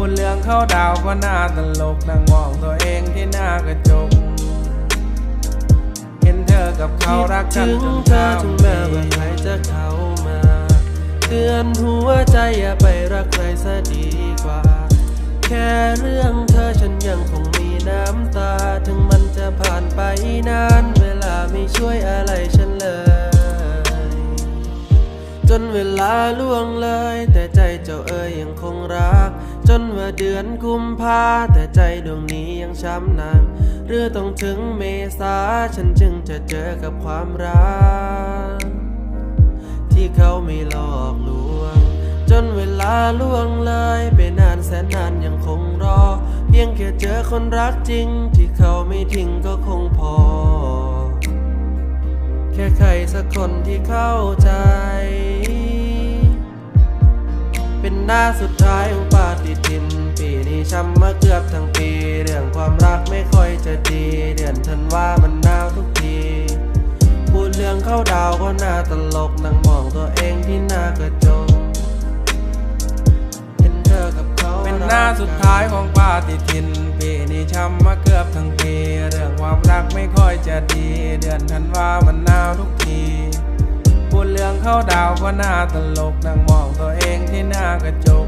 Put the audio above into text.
พูดเรื่องเข้าดาวก็น่าตลกนั่งมองตัวเองที่หน้ากระจกเห็นเธอกับเขารักกัถึนงจนเธอถึงแม้ว่าใครจะเข้ามาเตือนหัวใจอย่าไปรักใครซะดีกว่า แค่เรื่องเธอฉันยังคงมีน้ำตา ถึงมันจะผ่านไปนาน เวลาไม่ช่วยอะไรฉันเลย จนเวลาล่วงเลยแต่ใจ นว่าเดือนกุมภาแต่ใจดวงนี้ยังช้ำนักหรือต้องถึงเมษาฉันจึงจะเจอกับความรัก ที่เขาไม่หลอกลวง จนเวลาล่วงเลยไปนานแสนนานยังคงรอ เพียงแค่เจอคนรักจริง ที่เขาไม่ทิ้งก็คงพอ แค่ใครสักคนที่เข้าใจ เป็นหน้าสุดท้ายของ ฏิทิน ปีนี้ช้ำมาเกือบทั้งปี เรื่องความรักไม่ค่อยจะดี เดือนธันวามันหนาวทุกที พูดเรื่องเข้าดาวก็น่าตลกนั่งมองตัวเองที่หน้ากระจกเห็นเธอกับเขาเป็นหน้าสุดท้ายของปาฏิทิน ปีนี้ช้ำมาเกือบทั้งปี เรื่องความรักไม่ค่อยจะดี เดือนธันวามันหนาวทุกทีพูดเรื่องเข้าดาวก็น่าตลกนั่งมองตัวเองที่หน้ากระจก